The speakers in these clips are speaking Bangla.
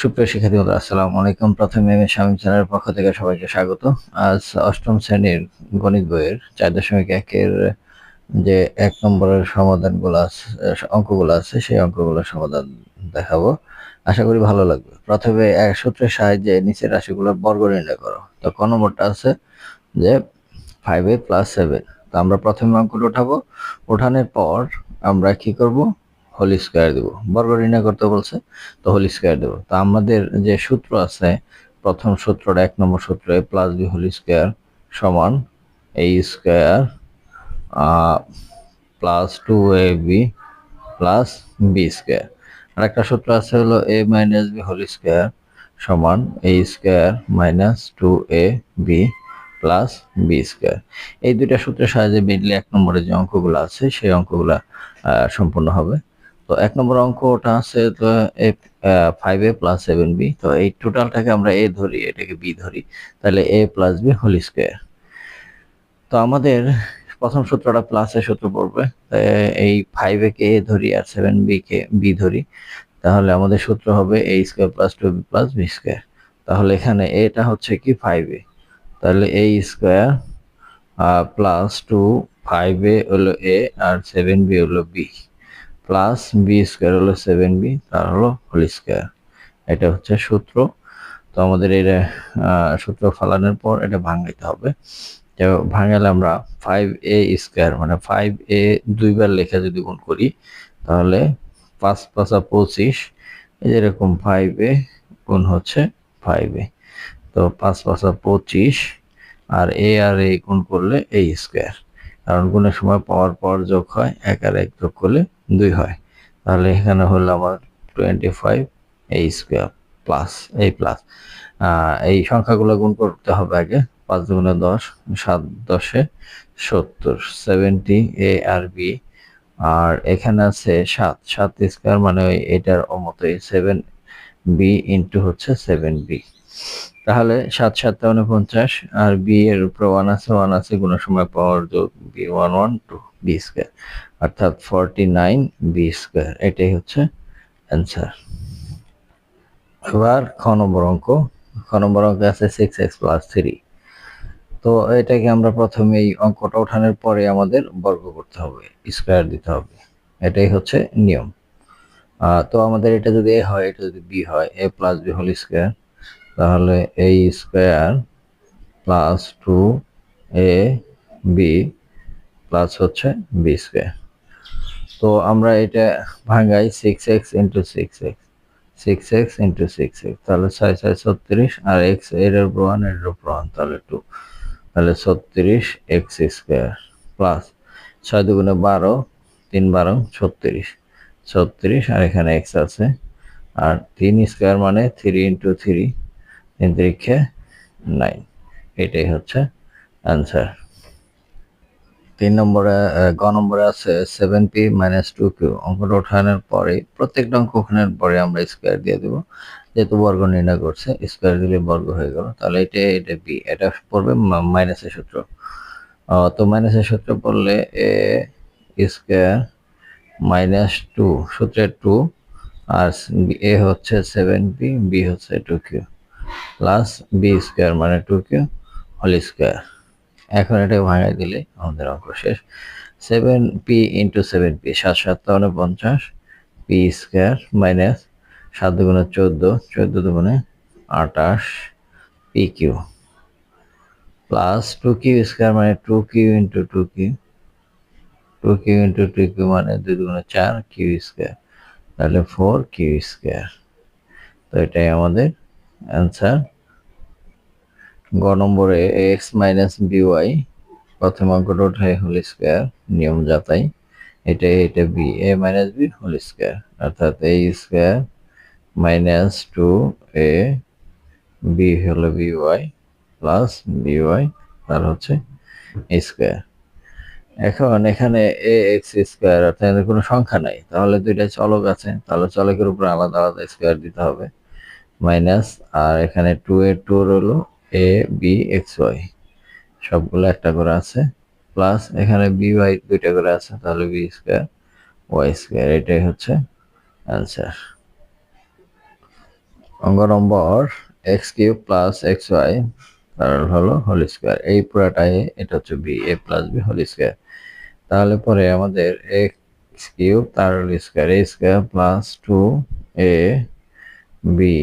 সুপ্রিয় শিক্ষার্থী বন্ধুরা, আসসালামু আলাইকুম। প্রথমে আমি স্বামী চ্যানেলের পক্ষ থেকে সবাইকে স্বাগত। আজ অষ্টম শ্রেণির গণিত বইয়ের চার দশমিক একের যে এক নম্বরের সমাধানগুলো আছে, অঙ্কগুলো আছে, সেই অঙ্কগুলোর সমাধান দেখাবো। আশা করি ভালো লাগবে। প্রথমে এক সূত্রের সাহায্যে নিচের রাশিগুলোর বর্গ নির্ণয় করো। তো ক নম্বরটা আছে যে ফাইভ এ প্লাস সেভেন তো আমরা প্রথমে অঙ্কটা উঠাবো। ওঠানোর পর আমরা কি করব? হোল স্কোয়ার দেবো। বর্গ নির্ণয় করতে বলছে, তো হোল স্কোয়ার দেবো। তো আমাদের যে সূত্র আছে, প্রথম সূত্রটা এক নম্বর সূত্র A plus B whole square সমান A square plus two A B plus B square আর একটা সূত্র আছে হলো A minus B whole square সমান A square minus two A B plus B square এই দুইটা সূত্রের সাহায্যে মিললে এক নম্বরের যে অঙ্কগুলো আছে, সেই অঙ্কগুলো সম্পূর্ণ হবে। তো এক নম্বর অঙ্ক ওটা আছে, তো A five A plus seven B তো এই টোটালটাকে আমরা এ ধরি, এটাকে বি ধরি, তাহলে A plus B whole square তো আমাদের প্রথম সূত্রটা প্লাসের সূত্র পড়বে এই ফাইভ এ কে এ ধরি আর সেভেন বি কে বি ধরি, তাহলে আমাদের সূত্র হবে A square plus two B plus B square তাহলে এখানে এটা হচ্ছে কি ফাইভ এ তাহলে A square plus two five A হলো এ আর সেভেন বি হলো বি প্লাস বি স্কোয়ার হলো সেভেন বি তার হলো হোল স্কোয়ার এটা হচ্ছে সূত্র। তো আমাদের এটা সূত্র ফালানোর পর এটা ভাঙাইতে হবে। ভাঙালে আমরা ফাইভ এ স্কোয়ার মানে ফাইভ এ দুইবার লেখা যদি গুণ করি, তাহলে পাঁচ পাঁচা পঁচিশ যেরকম ফাইভ এ গুণ হচ্ছে ফাইভ এ তো পাঁচ পাঁচা পঁচিশ, আর এ আর এ গুণ করলে এ স্কোয়ার কারণ গুণের সময় পাওয়ার পর যোগ হয়, এক আর এক যোগ করলে দুই হয়। তাহলে এখানে হলো আমার টোয়েন্টি ফাইভ এই স্কোয়ার প্লাস এই প্লাস এই সংখ্যাগুলো গুণ করতে হবে আগে। পাঁচ দুগুণে দশ, সাত দশে সত্তর সেভেন্টি এ আর বি আর এখানে আছে সাত। সাত স্কোয়ার মানে ওই এটার মতোই সেভেন বি ইন্টু হচ্ছে সেভেন বি তাহলে সাত সাত উনপঞ্চাশ আর বি এর উপরে ওয়ান আছে ওয়ান আছে কোনো সময় পাওয়ার যোগ B one one two B square অর্থাৎ ফর্টি নাইন বি স্কোয়ার এটাই হচ্ছে অ্যান্সার এবার খ নম্বর অঙ্ক, খ নম্বর অঙ্ক আছে সিক্স এক্স প্লাস থ্রি তো এটাকে আমরা প্রথমে এই অঙ্কটা ওঠানোর পরে আমাদের বর্গ করতে হবে স্কোয়ার দিতে হবে, এটাই হচ্ছে নিয়ম। তো আমাদের এটা যদি এ হয়, এটা যদি বি হয়, A plus B whole square তাহলে A square plus two A B plus হচ্ছে বি স্কোয়ার তো আমরা এটা ভাঙাই six X into six X six X into six X তাহলে ছয় ছয় ছত্রিশ আর এক্সের উপর ওয়ানের উপর ওয়ান তাহলে টু তাহলে ছত্রিশ এক্স স্কোয়ার প্লাস ছয় দুগুণে বারো, তিন বারো, ছত্রিশ ছত্রিশ আর এখানে এক্স আছে, আর তিন স্কোয়ার মানে থ্রি ইন্টু থ্রি তিন তিরিক্ষে নাইন এটাই হচ্ছে অ্যান্সার তিন নম্বরে গ নম্বরে আছে seven P minus two Q অঙ্কটা ওঠানোর পরে প্রত্যেকটা অঙ্ক ওঠানোর পরে আমরা স্কোয়ার দিয়ে দেবো। যেহেতু বর্গ নির্ণয় করছে স্কোয়ার দিলে বর্গ হয়ে গেল। তাহলে এটা এটা বি এটা পড়বে মাইনাসের সূত্র। তো মাইনাসের সূত্র পড়লে এ স্কোয়ার মাইনাস টু সূত্রের টু আর এ হচ্ছে সেভেন পি বি হচ্ছে two Q plus B square মানে টু কিউ হোল স্কোয়ার এখন এটা ভাঙাই দিলে আমাদের অঙ্ক শেষ। Seven P into seven P সাত সাত পঞ্চাশ পি স্কোয়ার মাইনাস সাত দুগুণে চোদ্দ চোদ্দ দুগুণে আটাশ P Q plus two Q square মানে two Q into two Q two Q into two Q মানে দুই দুগুণে চার কিউ স্কোয়ার তাহলে ফোর কিউ স্কোয়ার তো এটাই আমাদের অ্যান্সার গ নম্বরে এক্স মাইনাস বিওয়াই প্রথম অঙ্কটা ওঠায় হোল স্কোয়ার নিয়ম যাতাই এটা এটা B A minus B whole square অর্থাৎ A square minus two A B হলো B Y plus B Y তার হচ্ছে স্কোয়ার এখন এখানে এ এক্স স্কোয়ার অর্থাৎ কোনো সংখ্যা নাই, তাহলে দুইটা চলক আছে, তাহলে চলকের উপর আলাদা আলাদা স্কোয়ার দিতে হবে। মাইনাস আর এখানে টু এ টু হলো এ বি এক্স ওয়াই সবগুলো একটা করে আছে। প্লাস এখানে বি ওয়াই দুইটা করে আছে, তাহলে বি স্কোয়ার ওয়াই স্কোয়ার এটাই হচ্ছে অ্যান্সার অঙ্ক নম্বর X cube plus X Y তার হলো হোল স্কোয়ার এই পুরাটাই, এটা হচ্ছে B A plus B whole square তাহলে পরে আমাদের এক্স কিউব তার whole square A square plus two A B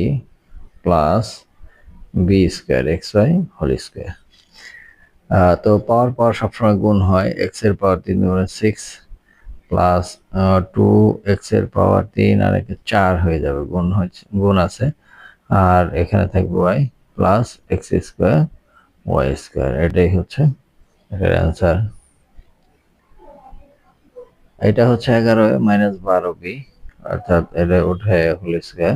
plus B square X Y whole square তো পাওয়ার পাওয়ার সবসময় গুণ হয় এক্সের পাওয়ার তিন গুণে সিক্স প্লাস টু এক্সের পাওয়ার তিন আর একে চার হয়ে যাবে, গুণ হচ্ছে, গুণ আছে। আর এখানে থাকবে Y plus X square Y square এটাই হচ্ছে এটার অ্যান্সার এটা হচ্ছে এগারো মাইনাস বারো বি অর্থাৎ এটা উঠে হোল স্কোয়ার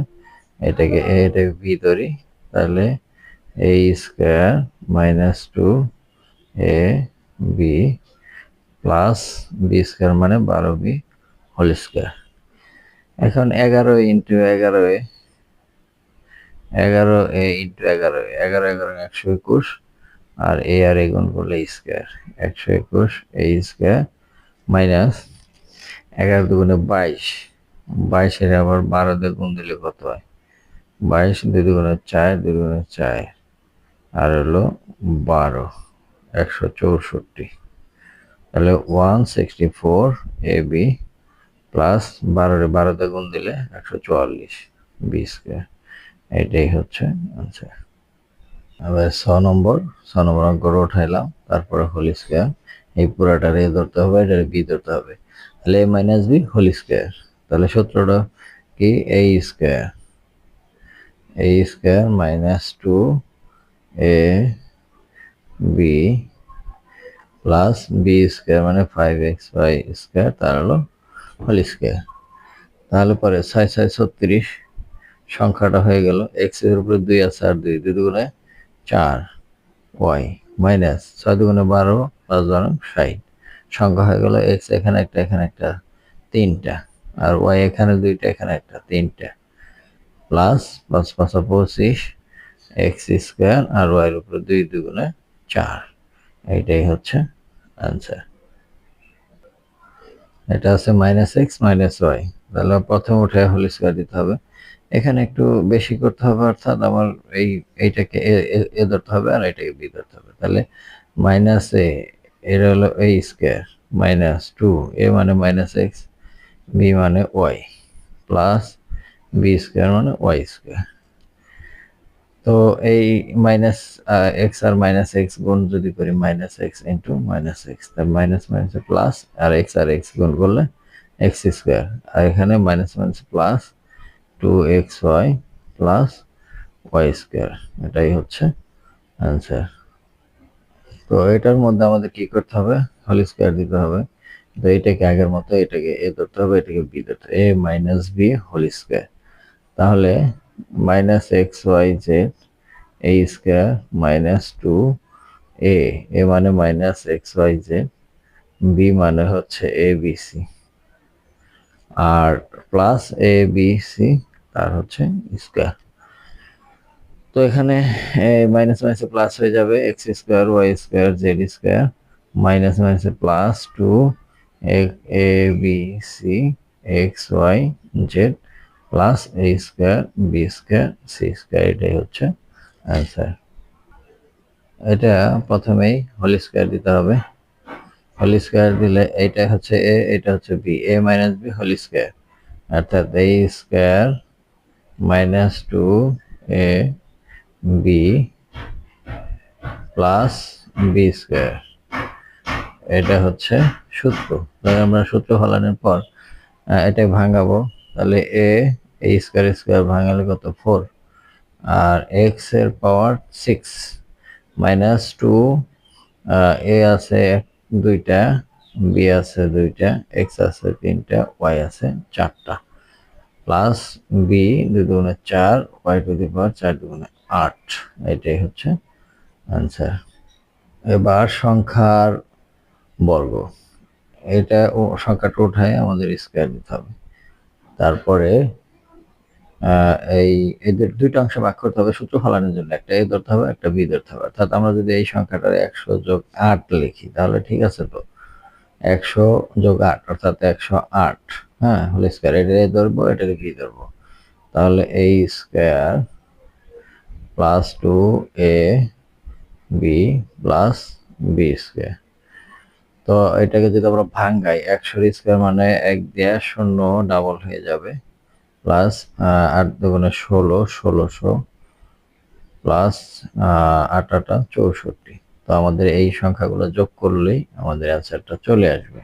এটাকে এটাকে বি ধরি, তাহলে A square minus two A B plus B square মানে বারো বি হোল স্কোয়ার এখন এগারো ইন্টু এগারো এগারো এ ইন্টু এগারো এগারো এগারো একশো একুশ, আর এ আর এ গুণ করলে স্কোয়ার একশো একুশ এ স্কোয়ার মাইনাস এগারো দুগুণে বাইশ, বাইশের আবার বারো দিয়ে গুণ দিলে কত হয়? বাইশ দুই দুগুণে চার, দুই দুগুণে চার। আর হলো বারো, একশো চৌষট্টি। তাহলে one sixty four A B plus বারোরে বারোতে গুণ দিলে একশো চুয়াল্লিশ বি স্কোয়ার। এটাই হচ্ছে আনসার এবার ছ নম্বর ছ নম্বর অঙ্ক উঠাইলাম, তারপরে হোল স্কোয়ার এই পুরাটা রে ধরতে হবে, এটা বি ধরতে হবে। তাহলে A minus B whole square তাহলে সূত্রটা কি? A square A square minus two A B plus B square মানে ফাইভ এক্স তার হলো হোল স্কোয়ার তাহলে পরে ছয় ছয় ছত্রিশ সংখ্যাটা হয়ে গেল এক্সের উপরে দুই আছে আর দুই দুই দুগুণে চার ওয়াই মাইনাস ছয় দুগুণে বারো প্লাস বারো ষাট। সংখ্যা হয়ে গেল এক্স এখানে একটা এখানে একটা, তিনটা। আর ওয়াই এখানে দুইটা, এখানে একটা, তিনটা। প্লাস পাঁচ পাঁচশো পঁচিশ এক্স স্কোয়ার আর ওয়াইয়ের উপরে দুই দুগুণে চার। এইটাই হচ্ছে আনসার এটা আছে মাইনাস এক্স মাইনাস ওয়াই তাহলে প্রথম উঠে হোল স্কোয়ার দিতে হবে। এখানে একটু বেশি করতে হবে, অর্থাৎ আমার এই, এইটাকে এ ধরতে হবে আর এটাকে বি ধরতে হবে। তাহলে মাইনাস এ এর হলো A square minus two A মানে মাইনাস এক্স বি মানে ওয়াই প্লাস বি স্কোয়ার মানে ওয়াই স্কোয়ার তো এই মাইনাস এক্স আর মাইনাস এক্স গুণ যদি করি minus X into minus X তার মাইনাস মাইনাস প্লাস আর এক্স আর এক্স গুণ করলে এক্স স্কোয়ার আর এখানে minus minus plus two X Y plus Y square এটাই হচ্ছে অ্যান্সার তো এটার মধ্যে আমাদের কি করতে হবে? হোল স্কোয়ার দিতে হবে। তো এটাকে আগের মতো, এটাকে এ ধরতে হবে, এটাকে বি ধরতে A minus B whole square তাহলে minus X Y Z A square minus two A A মানে minus X Y Z B মানে হচ্ছে এ বি সি আর প্লাস এ বি সি তার হচ্ছে স্কোয়ার তো এখানে মাইনাস মাইনাসে প্লাস হয়ে যাবে X square Y square Z square minus মাইনাসে plus two A B C X Y Z plus A square B square C square এটাই হচ্ছে অ্যান্সার এটা প্রথমেই হোল স্কোয়ার দিতে হবে। হোল স্কোয়ার দিলে এইটা হচ্ছে এ এটা হচ্ছে B A minus B whole square অর্থাৎ A square minus two A B plus B square এটা হচ্ছে সূত্র। আমরা সূত্র ফলানোর পর এটা ভাঙাবো। তাহলে এ এ স্কোয়ার স্কোয়ার ভাঙালে কত? ফোর। আর এক্সের power six. Minus two A আছে দুইটা, বি আছে দুইটা, এক্স আছে তিনটা, ওয়াই আছে চারটা। প্লাস বি দুই দুগুণে চার, ওয়াই টু দি পাওয়ার চার দুগুণে আট। এটাই হচ্ছে আনসার। এবার সংখ্যার বর্গ। এটা সংখ্যাটা উঠায় আমাদের স্কোয়ার দিতে হবে। তারপরে এই এদের দুইটা অংশ ভাগ করতে হবে সূত্র ফলানোর জন্য। একটা এ ধরতে হবে, একটা বি ধরতে হবে। অর্থাৎ আমরা যদি এই সংখ্যাটার একশো যোগ আট লিখি, তাহলে ঠিক আছে তো? একশো যোগ আট, অর্থাৎ একশো আট হ্যাঁ হলে স্কোয়ার। এটা এ ধরবো, এটাকে বি ধরবো। তাহলে এই square plus two A B plus B square. তো এটাকে যদি আমরা ভাঙ্গাই একশোর স্কোয়ার মানে এক দেয়া শূন্য ডাবল হয়ে যাবে। প্লাস আট দুগুণে ষোলো, ষোলোশো প্লাস আট আটা চৌষট্টি। তো আমাদের এই সংখ্যাগুলো যোগ করলেই আমাদের অ্যান্সারটা চলে আসবে।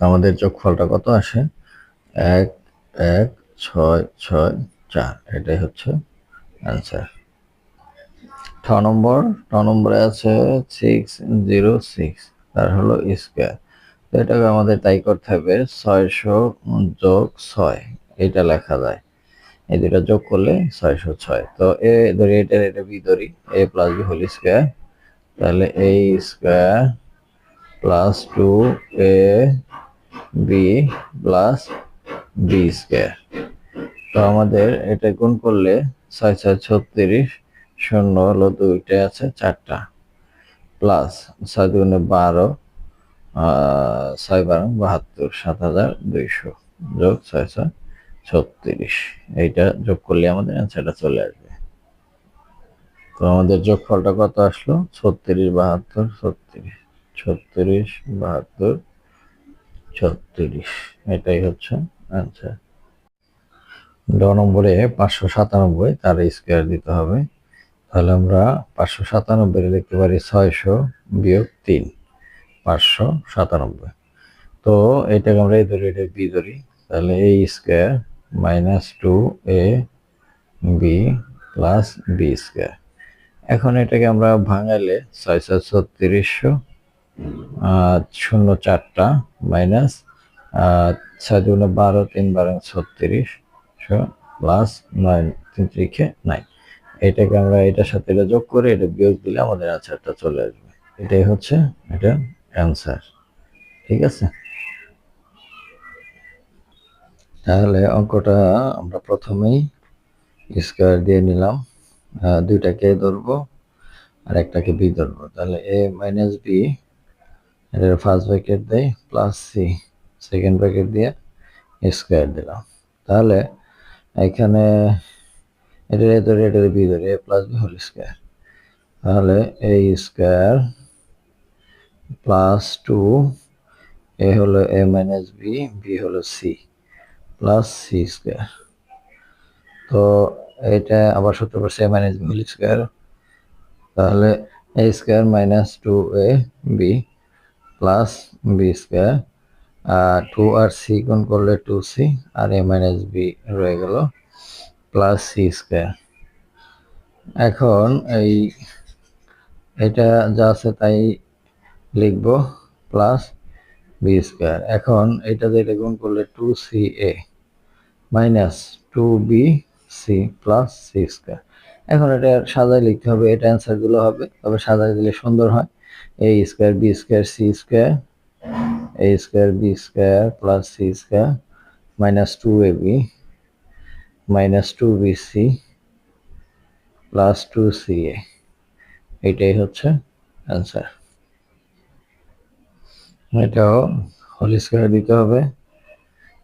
আমাদের যোগফলটা কত আসে? এক এক, ছয় ছয়, চার। এটাই হচ্ছে অ্যান্সার ছ নম্বর, ছ নম্বরে আছে সিক্স জিরো সিক্স তার হলো স্কোয়ার তো এটাকে আমাদের তাই করতে হবে, ছয়শো যোগ ছয়, এটা লেখা যায়। এই দুটা যোগ করলে ছয়শো ছয়। তো এ ধরি, এটা এটা বি ধরি, A plus B whole square তাহলে A square plus two A B plus B square তো আমাদের এটা গুণ করলে ছয় ছয়, ছত্রিশ শূন্য হলো দুইটা আছে, চারটা। প্লাস ছয় দুগুণে বারো ছয় বারো বাহাত্তর, সাত হাজার দুইশো। যোগ ছয় ছয়, ছত্রিশ। এইটা যোগ করলে আমাদের অ্যান্সারটা চলে আসবে। তো আমাদের যোগফলটা কত আসলো? ছত্রিশ বাহাত্তর, ছত্রিশ ছত্রিশ বাহাত্তর, ছত্রিশ। এটাই হচ্ছে অ্যান্সার ড নম্বরে পাঁচশো সাতানব্বই, তার স্কোয়ার দিতে হবে। তাহলে আমরা পাঁচশো সাতানব্বই লিখতে পারি ছয়শো বিয়োগ তিন, পাঁচশো সাতানব্বই। তো এটাকে আমরা এই ধরি এটা বি ধরি তাহলে এই square minus two A B plus B square. এখন এটাকে আমরা ভাঙালে ছয় ছয় ছত্রিশশো শূন্য চারটা মাইনাস ছয় দুগুণে বারো, তিন বারো ছত্রিশশো প্লাস নয়, তিন ত্রিখে নাই এটাকে আমরা এটার সাথে এটা যোগ করে, এটা বিয়োগ দিলে আমাদের আনসারটা চলে আসবে। এটাই হচ্ছে এটা অ্যান্সার ঠিক আছে? তাহলে অঙ্কটা আমরা প্রথমেই স্কোয়ার দিয়ে নিলাম। দুইটাকে ধরবো আর একটাকে বি ধরবো। তাহলে এ মাইনাস বি এটার ফার্স্ট ব্র্যাকেট দেয় প্লাস সি সেকেন্ড ব্র্যাকেট দিয়ে স্কোয়ার দিলাম। তাহলে এখানে এটার এ ধরে এটার বি ধরে, A plus B whole square তাহলে A square plus two A হলো এ মাইনাস বি বি হলো সি প্লাস সি স্কোয়ার তো এটা আবার সূত্র পড়ছে A minus B whole square তাহলে A square minus two A B plus B square two R C গুণ করলে টু সি আর এ মাইনাস বি রয়ে গেল প্লাস সি স্কোয়ার এখন এই, এটা যা আছে তাই লিখব প্লাস বি স্কোয়ার এখন এটা যেটা গুণ করলে two C A minus two B C plus C square এখন এটা সাজায় লিখতে হবে, এটা অ্যান্সারগুলো হবে, তবে সাজায় দিলে সুন্দর হয়। A square B square C square A square B square plus C square minus two A B minus two B C plus two C A এইটাই হচ্ছে অ্যান্সার এটাও হোল স্কোয়ার দিতে হবে।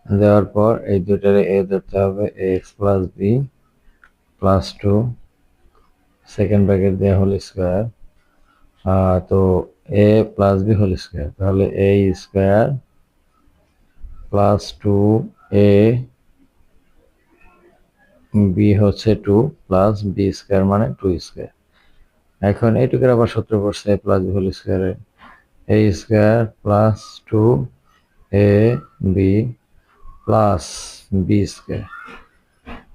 দেওয়ার পর এই দুটারে এ ধরতে হবে X plus B plus two second bracket দেওয়া হোল স্কোয়ার তো A plus B whole square তাহলে A square plus two A B হচ্ছে টু প্লাস বি স্কোয়ার মানে টু স্কোয়ার এখন এইটুকুর আবার সূত্র পড়ছে প্লাস বি হোল স্কোয়ারে A. Square plus two A B plus B square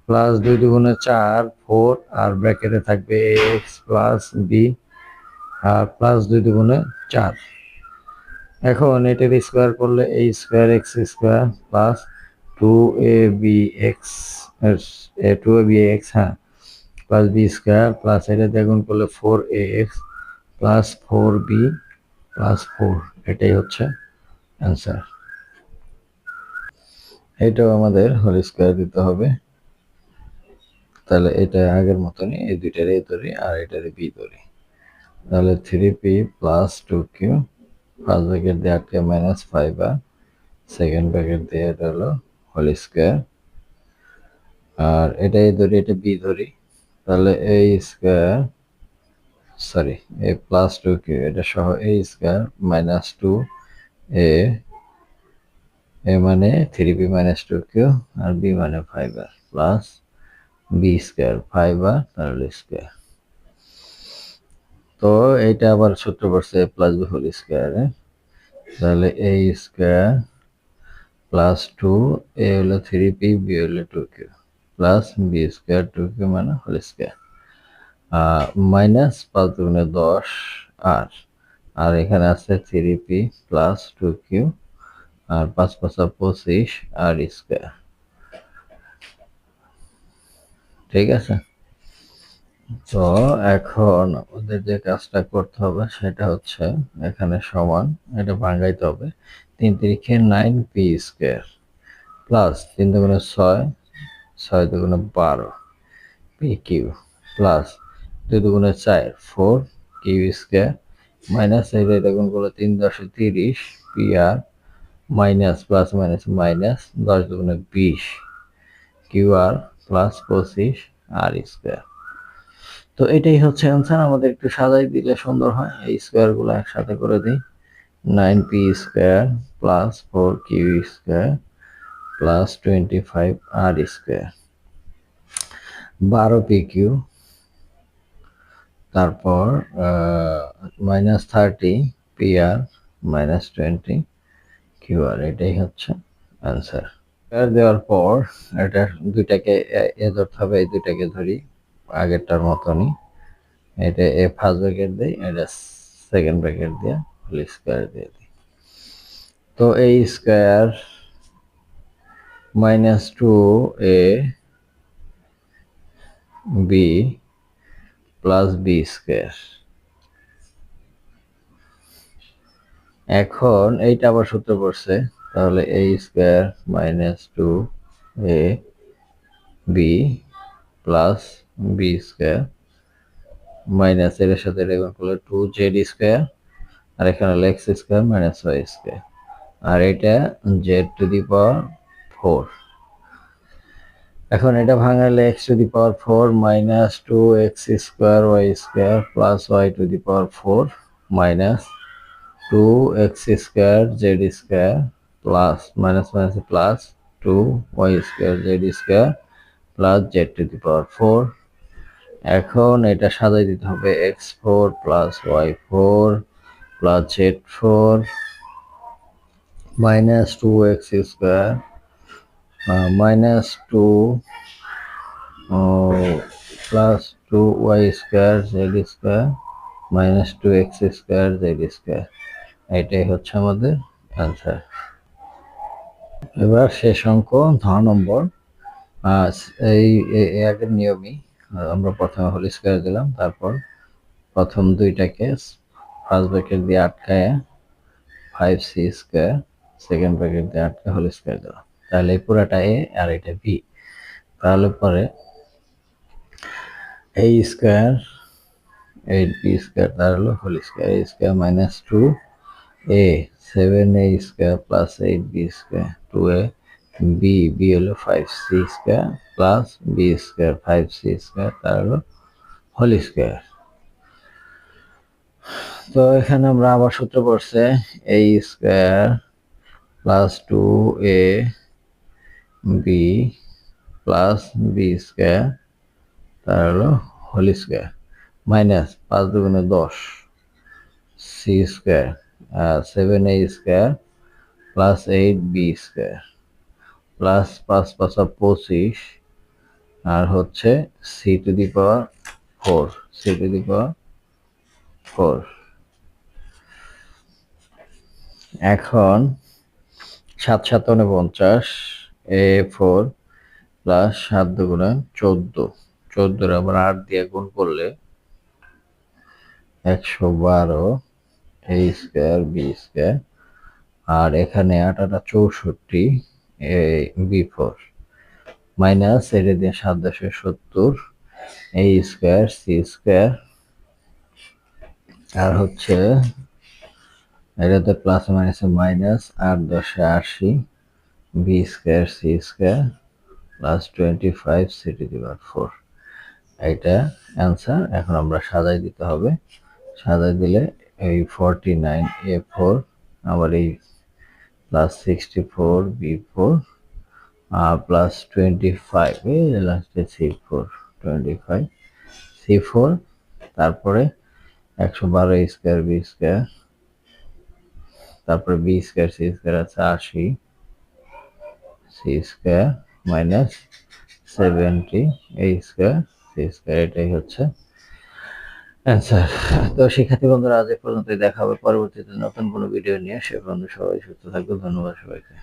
plus দুই দুগুণে চার ফোর আর ব্র্যাকেটে থাকবে এক্স প্লাস বি আর প্লাস দুই দুগুণে চার। এখন এটার স্কোয়ার করলে এই square X square plus two A B X two A B X হ্যাঁ প্লাস বি স্কোয়ার প্লাস এটা দ্বিগুণ করলে four A X plus four B plus four এটাই হচ্ছে অ্যান্সার এটাও আমাদের হোল স্কোয়ার দিতে হবে। তাহলে এটা আগের মতনই, এই দুইটার এ ধরি আর এটার বি ধরি। তাহলে three P plus two Q first bracket দিয়ে আটকে মাইনাস ফাইভ আর সেকেন্ড ব্র্যাকেট দিয়ে এটা হলো হোল স্কোয়ার আর এটাই ধরি, এটা বি ধরি। তাহলে A square, sorry, A plus two Q, এটা সহ A square minus two A A মানে three B minus two Q, আর বি মানে ফাইভ আর প্লাস বি স্কোয়ার ফাইভ আর তাহলে স্কোয়ার তো এইটা আবার সূত্র পড়ছে প্লাস বি হোল স্কোয়ার তাহলে A square plus two A হলো থ্রি পি বি হলো two Q plus B square two Q মানে হোল স্কোয়ার মাইনাস পাঁচ দুগুণে দশ আর আর এখানে আছে three P plus two Q আর পাঁচ পাঁচা পঁচিশ আর স্কোয়ার ঠিক আছে? তো এখন আমাদের যে কাজটা করতে হবে সেটা হচ্ছে এখানে সমান, এটা ভাঙাইতে হবে। তিন তিরিখে নাইন পি স্কোয়ার প্লাস তিন দুগুণে ছয় ছয় দুগুণে বারো পি কিউ প্লাস দুই দুগুণে চার ফোর কিউ স্কোয়ার মাইনাস এই দেখুনগুলো তিন দশে তিরিশ পি আর মাইনাস প্লাস মাইনাস মাইনাস দশ দুগুণে বিশ কিউ আর প্লাস পঁচিশ আর স্কোয়ার তো এটাই হচ্ছে অ্যান্সার আমাদের একটু সাজাই দিলে সুন্দর হয়। এই স্কোয়ারগুলো একসাথে করে দিই। Nine P square plus four Q square plus twenty five আর স্কোয়ার বারো পি কিউ তারপর মাইনাস থার্টি পি আর মাইনাস টোয়েন্টি কিউ আর এটাই হচ্ছে অ্যান্সার দেওয়ার পর, এটা দুইটাকে, এ ধরতে হবে, এই দুইটাকে ধরি আগেরটার মতনই। এটা এ ফার্স্ট ব্র্যাকেট দিই, এটা সেকেন্ড ব্র্যাকেট দিয়ে হোল স্কোয়ার দিয়ে দিই। তো এই square minus two A B plus B square এখন এইটা আবার সূত্র পড়ছে, তাহলে A square minus two A B plus B square minus এর সাথে রেগুন করলে টু জেড স্কোয়ার আর এখানে হলো X square minus Y square আর এটা Z to the power four এখন এটা ভাঙালে X to the power four minus two X square Y square plus Y to the power four minus two X square Z square plus minus minus plus two Y square Z square plus Z to the power four এখন এটা সাজাই দিতে হবে X four plus Y four plus Z four two X square minus two plus two Y square Z square minus two X square Z square এটাই হচ্ছে আমাদের অ্যান্সার এবার শেষ অঙ্ক, ধ নম্বর। এই আগের নিয়মই আমরা প্রথমে হোল স্কোয়ার দিলাম, তারপর প্রথম দুইটাকে ফার্স্ট ব্র্যাকেট দিয়ে আটকায় five C square second bracket দিয়ে আটকে হোল স্কোয়ার দিলাম তাহলে এই পুরাটা এ আর এটা বি তাহলে পরে A square eight B square তার হলো square A square minus two A seven A square plus eight B square two A B B হলো five C square plus B square five C square তার হলো হোল স্কোয়ার তো এখানে আমরা আবার সূত্র পড়ছে A square plus two A B plus B square তার হলো হোল স্কোয়ার মাইনাস পাঁচ দুগুণে দশ C square seven A square plus eight B square plus পাঁচ পাঁচা পঁচিশ, আর হচ্ছে C to the power four C to the power four এখন সাত সাত উনপঞ্চাশ, এ ফোর প্লাস সাত দুগুণে চোদ্দ। চোদ্দোর আবার আট দিয়ে গুণ করলে একশো বারো, এ স্কোয়ার, বি স্কোয়ার। আর এখানে আট আটা চৌষট্টি, এ বি ফোর। মাইনাস এটা দিয়ে সাত দশে সত্তর, এ স্কোয়ার, সি স্কোয়ার। আর হচ্ছে এটাতে প্লাস মাইনাসে মাইনাস আট দশে আশি B square C square plus twenty five C to the four এইটা অ্যান্সার এখন আমরা সাজাই দিতে হবে। সাজাই দিলে এই ফর্টি নাইন এ ফোর আবার এই plus sixty four B four plus twenty five এই লাস্টে C four twenty five C four তারপরে একশো বারো স্কোয়ার বি স্কোয়ার তারপরে বি স্কোয়ার সি স্কোয়ার আছে আশি সি স্কোয়ার মাইনাস সেভেন্টি এই স্কোয়ার সি স্কোয়ার এটাই হচ্ছে অ্যান্সার তো শিক্ষার্থী বন্ধুরা, আজ পর্যন্তই। দেখা হবে পরবর্তীতে নতুন কোনো ভিডিও নিয়ে। সে বন্ধু সবাই সুস্থ থাকবে ধন্যবাদ সবাইকে।